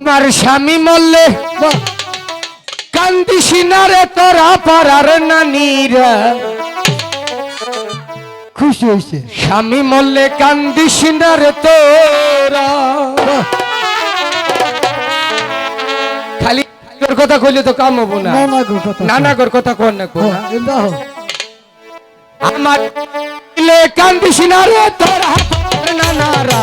আমার স্বামী মল্লে বাহ, কান্দিস না রে তোরা পাড়ার নানিরা। খুশি হয়েছে। স্বামী মল্লে কান্দিস না রে তোরা। খালি তোর কথা কইলে তো কাম হব না। নানা কর কথা কর না কর। আমার কান্দিস না রে তোরা নানারা।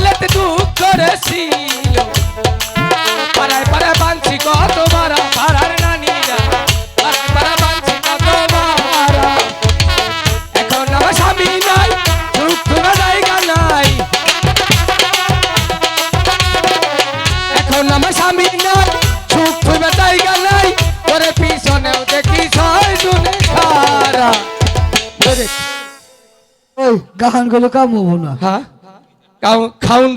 কপালেতে দুঃখ করেছিল পাড়ায় পাড়ায় বাঁচি কত পাড়া পাড়ার নানিয়া পাড়ায় পাড়া বাঁচি কত পাড়া এখন আমার স্বামী নাই সুখ তোমার জায়গা নাই। এখন আমার স্বামী নাই সুখ জায়গা নাই। পিছনেও দেখি ছয় জনে গুলো কাম হব না। হ্যাঁ? খাউন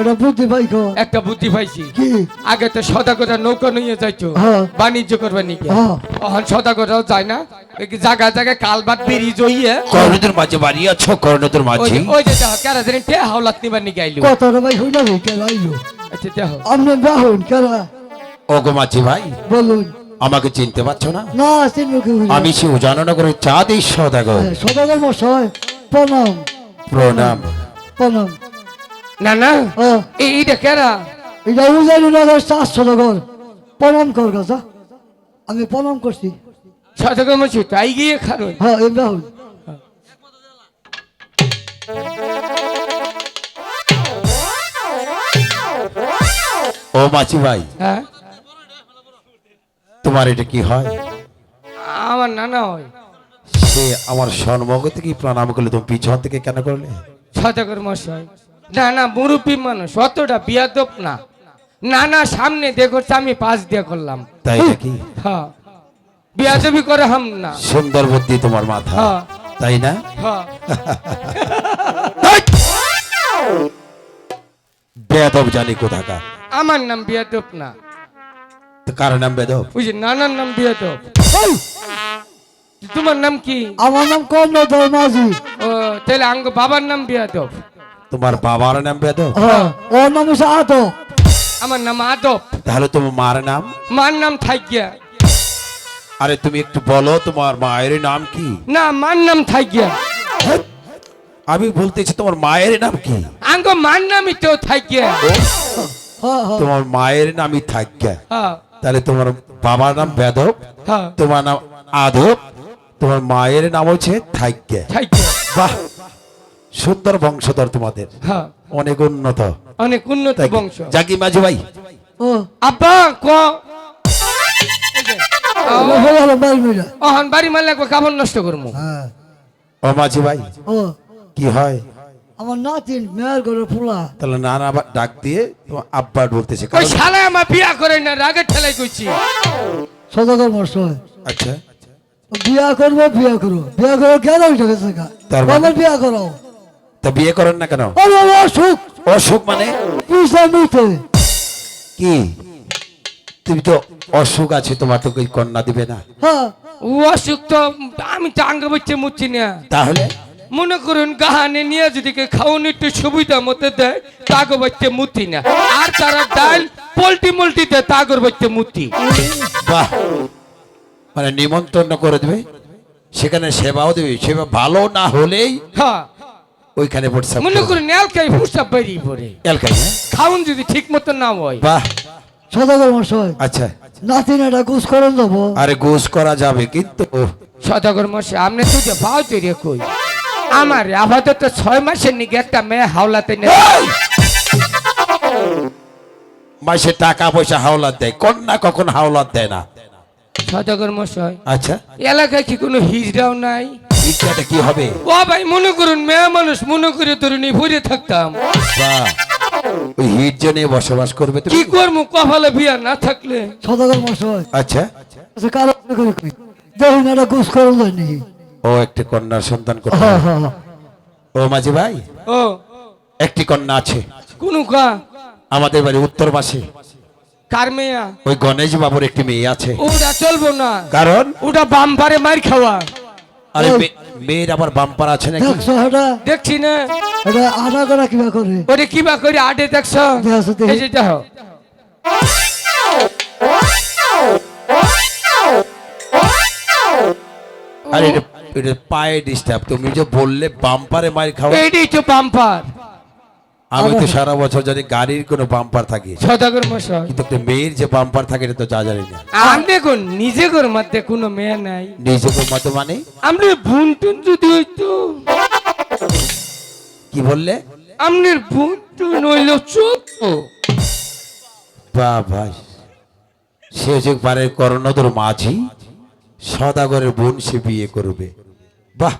এটা বুদ্ধি একটা বুদ্ধি পাইছি। আগে তো সদাগরা নৌকা নিয়ে যাইতো। হ্যাঁ। বাণিজ্য করবে নাকি? হ্যাঁ। এখন যায় না। কি জায়গায় জইয়ে করণের মাঝে বাড়ি আছো করণের ওই মাঝে? ওই যে দেখো কেরা জানি টে হাওলাত নিবার নিকে আইলো। কথাটা ভাই হইল রে কেন আইলো? আচ্ছা দেখো। বাহুন কেনা ওগো মাঝি ভাই বলুন। আমাকে চিনতে পারছ না? না চিনব কি আমি সে উজাননগরের চাঁদ এই সদাগর সদাগর মশাই প্রণাম। প্রণাম। প্রণাম না না। এই এইটা কেরা এটা উজানি নগর চার সদাগর প্রণাম কর গাছা আমি প্রণাম করছি। সদাগর মছি তাই গিয়ে খারো। হ্যাঁ বাহুন ও মাঝি ভাই হ্যাঁ? তোমার এটা কি হয়? আমার নানা হয়। সে আমার সন্মুখ থেকে প্রণাম করলে তুমি পিছন থেকে কেন করলে? সদাগর মশাই না না মুরব্বী মানুষ অতটা বিয়াদব না। না না সামনে দেখো আমি পাশ দিয়ে করলাম তাই নাকি? হ্যাঁ। বিয়াদবি করে হাম না। সুন্দর বুদ্ধি তোমার মাথা। হ্যাঁ। তাই না? হ্যাঁ। বেদব জানি কোথাকার। আমার নাম বিয়াদব না। তো কার নাম বেদব? ওই যে নানার নাম বিয়াদব। তোমার নাম কি? আমার নাম কর্ণধর মাঝি। ও তাহলে আঙ্গ বাবার নাম বিয়াদব। তোমার বাবার নাম বেদব হ্যাঁ ওর নাম হচ্ছে আতো আমার নাম আদব। তাহলে তোমার মার নাম? মার নাম থাইগিয়া। আরে তুমি একটু বলো তোমার মায়ের নাম কি? না মার নাম থাইগিয়া। আমি বলতেছি তোমার মায়ের নাম কি? আঙ্গ মার নামই তো হ্যাঁ হ্যাঁ তোমার মায়ের নামই হ্যাঁ তাহলে তোমার বাবার নাম বেদব হ্যাঁ তোমার নাম আদব তোমার মায়ের নাম হচ্ছে থাইগিয়া। বাহ। সুন্দর বংশধর তোমাদের। হ্যাঁ। অনেক উন্নত। অনেক উন্নত বংশ। জাকি মাঝি ভাই। ও। আব্বা ক? বাড়ি মিলা অহন বাড়ি মারলে কাপড় নষ্ট করব হ্যাঁ। ও মাঝি ভাই ও। কি হয়? আমার নাতিন মেয়ের ঘরে ফুলা। তাহলে নানা ডাক দিয়ে তোমার আব্বা বলতেছে ওই কারণ- শালা আমার বিয়া করে না রাগের ঠেলাই করছি সদাগর মশাই আচ্ছা। বিয়া করব বিয়া করব। বিয়া করব কেন? উঠে গেছে মানে? বিয়া করো তা বিয়ে করেন না কেন? অসুখ। অসুখ মানে? কি? তুমি তো অসুখ আছে তোমার তো কই কন্যা দিবে না। হ্যাঁ। অসুখ তো আমি তো আঙ্গ বচ্চে মুচ্ছি না। তাহলে? মনে করুন গাহানে নিয়ে যদি কে খাওয়ান একটু সুবিধা মতো দেয় তাগো বাচ্চা মুতি না। আর তারা ডাল পোল্টি মোল্টি দেয় তাগর বাচ্চা মুতি বাহ! মানে নিমন্ত্রণ করে দেবে। সেখানে সেবাও দেবে। সেবা ভালো না হলেই হ্যাঁ। ওইখানে পড়ছে মনে করুন এলকাই ফুসা বেরিয়ে পড়ে। এলকাই হ্যাঁ? খাউন যদি ঠিক মতো না হয়। বাহ। সদাগর মশাই আচ্ছা। নাতিন এটা গুছ করেন যাব। আরে গোস করা যাবে কিন্তু সদাগর মশাই আপনি তো যে পাও তৈরি কই। আমার আপাতত ছয় মাসের নিগে একটা মেয়ে হাওলাতে নেই। মাসে টাকা পয়সা হাওলাত দেয় কন্যা কখন হাওলাত দেয় না? সদাগর মশাই আচ্ছা। এলাকায় কি কোনো হিজড়াও নাই? ইচ্ছাটা কি হবে? ও ভাই মনে করুন মেয়ে মানুষ মনে করে এই ভরে থাকতাম। বাহ ওই বসবাস করবে তুমি? কি করব কপালে বিয়া না থাকলে? সদাগর মশাই আচ্ছা। আচ্ছা কারও করে কই? দেখুন এটা ঘুষ করে যায়নি ও একটি কন্যার সন্তান করতে হ্যাঁ হবে। হ্যাঁ। ও মাঝি ভাই? ও। একটি কন্যা আছে। কোন কা? আমাদের বাড়ি উত্তর পাশে। কার মেয়া? ওই গণেশ বাবুর একটি মেয়ে আছে। ওটা চলবো না। কারণ? ওটা বাম্পারে মার খাওয়া। আরে মেয়ের আবার বাম্পার আছে নাকি? দেখছ এটা দেখছি না। এটা আধা করা কিবা করে? ওরে কিবা করে আটে দেখছ? দেখছ, দেখি। এই যে দেখো। আরে এটা এটা পায়ে ডিস্টার্ব তুমি যে বললে বাম্পারে মার খাও এইটাই তো বাম্পার। আমি তো সারা বছর জানি গাড়ির কোনো বাম্পার থাকে সদাগর মশাই। কিন্তু মেয়ের যে বাম্পার থাকে এটা তো যা জানি না। আমি দেখুন নিজে ঘর মধ্যে কোনো মেয়ে নাই। নিজে নিজেকে মতো মানে? আপনি বোন টুন যদি হইতো। কি বললে? আপনার বোন টুন হইল চোখ বা ভাই সে যে পারে করণদর মাঝি সদাগরের বোন সে বিয়ে করবে। বাহ।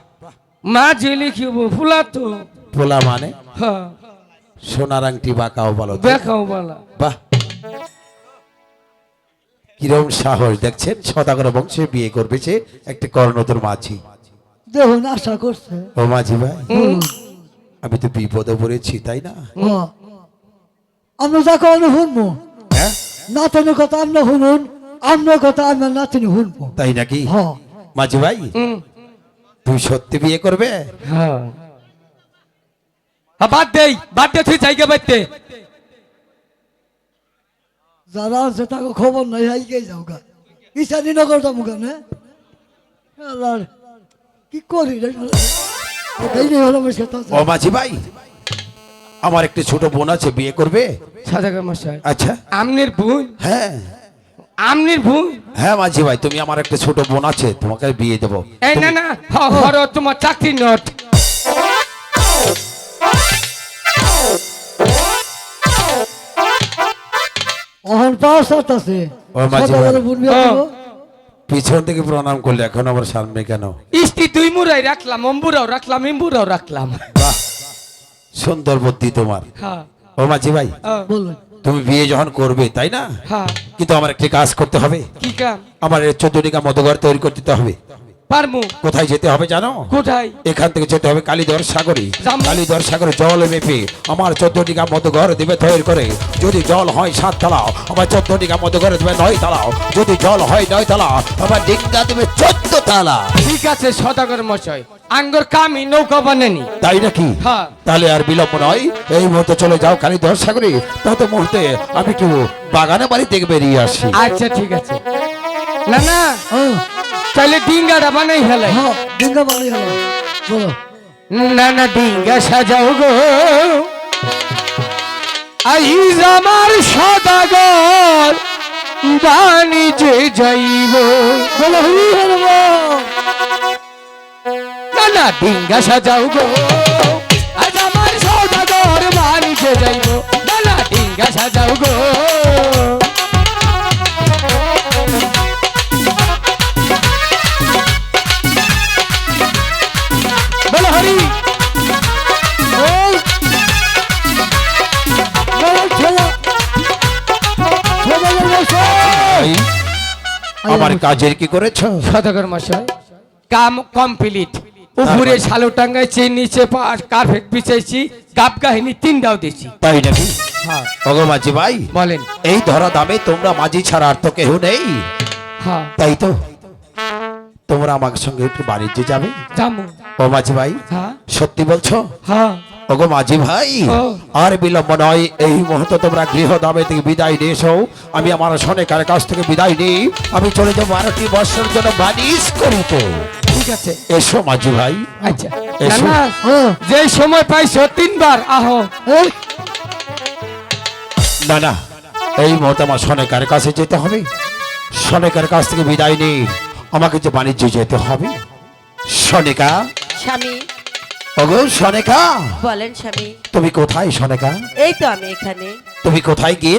মা জেলে কি হব ফুলা তো পোলা মানে? হ্যাঁ। সোনার আংটি বাঁকাও বলো তো। দেখাও বাহ। কিরম সাহস দেখছেন? সদাগর বংশে বিয়ে করবে সে একটা কর্ণদর মাঝি। দেখুন আশা করছে। ও মাঝি ভাই? আমি তো বিপদে পড়েছি তাই না। আমরা যা কোনো শুনব। হ্যাঁ? নাতনের কথা আমরা শুনুন আপনার কথা আমরা নাতনি শুনব। তাই নাকি? মাঝি ভাই? তুই সত্যি বিয়ে করবে? হ্যাঁ, বাদ দেই বাদ দে তুই জায়গা বাদ যারা আছে তাকে খবর নাই হাইকে যাও গা ইসানি নগর যাব কেন কি করি রে? এই রে হলো বসে তো ও মাঝি ভাই আমার একটি ছোট বোন আছে বিয়ে করবে? মশাই। আচ্ছা। আমনের বোন? হ্যাঁ। আমনের বোন? হ্যাঁ মাঝি ভাই তুমি আমার একটা ছোট বোন আছে তোমাকে বিয়ে দেবো। এই না না তোমার চাকরি নট। অহন পাওয়ার সাথ আছে। ও মাঝি ভাই। সদাগরে বুনবি। পিছন থেকে প্রণাম করলে এখন আমার সামনে কেন? ইস্তি দুই মুরাই রাখলাম অম্বুরাও রাখলাম ইম্বুরাও রাখলাম। বাহ সুন্দর বুদ্ধি তোমার। হ্যাঁ। ও মাঝি ভাই তুমি বিয়ে যখন করবে তাই না? হ্যাঁ। কিন্তু আমার একটি কাজ করতে হবে। কি আমার চোদ্দ টিকা মধুঘর তৈরি করতে দিতে হবে। পারমু কোথায় যেতে হবে জানো? কোথায়? এখান থেকে যেতে হবে কালীধর সাগরে। কালীধর সাগরে জল মেপে আমার চোদ্দ টিকা মতো ঘর দেবে তৈরি করে। যদি জল হয় সাত তালাও আমার চোদ্দ টিকা মতো ঘরে দেবে নয় তালাও যদি জল হয় নয় তালা আমার ডিঙ্গা দেবে চোদ্দ তালা। ঠিক আছে সদাগর মশাই। আঙ্গর কামি নৌকা বানানি। তাই নাকি? হ্যাঁ। তাহলে আর বিলম্ব নয়। এই মুহূর্তে চলে যাও কালীধর সাগরে। তত মুহূর্তে আমি একটু বাগানে বাড়ি থেকে বেরিয়ে আসি। আচ্ছা ঠিক আছে। না না তাহলে ডিঙ্গাটা বানাই হেলাই হ্যাঁ ডিঙ্গা বাড়ি হলো বলো। না না ডিঙ্গা সাজাও গো। আইজ আমার সদাগর বাণিজ্যে যাইব। বলো হলো না না ডিঙ্গা সাজাও গো। আজ আমার সদাগর বাণিজ্যে যাইব। না না ডিঙ্গা সাজাও গো। কাজের কি করেছ? সদাগর মশাই কাম কমপ্লিট উপরে শালো টাঙ্গাইছি নিচে কার্পেট বিছাইছি গাপ কাহিনী তিনটাও দিছি তাই নাকি? হ্যাঁ। ভগবাজি ভাই বলেন। এই ধরা দামে তোমরা মাঝি ছাড়া আর তো কেউ নেই। হ্যাঁ। তাই তো? তোমরা আমার সঙ্গে একটু বাড়িতে যাবে। জামু ও মাঝি ভাই হ্যাঁ। সত্যি বলছো? হ্যাঁ। ওগো মাঝি ভাই আর বিলম্ব নয় এই মুহূর্তে তোমরা গৃহ দামে থেকে বিদায় নিয়ে এসো। আমি আমার সনেকার কাছ থেকে বিদায় নিই। আমি চলে যাব বারোটি বর্ষের জন্য বানিস করিতে। ঠিক আছে। এসো মাঝি ভাই। আচ্ছা। না না যে সময় পাইছো তিনবার আহো। এই না না এই মুহূর্তে আমার সনেকার কাছে যেতে হবে। সনেকার কাছ থেকে বিদায় নিই আমাকে যে বাণিজ্য যেতে হবে। সনেকা স্বামী। ওগো সনেকা? বলেন স্বামী। তুমি কোথায় সনেকা? এই তো আমি এখানে। তুমি কোথায় গিয়ে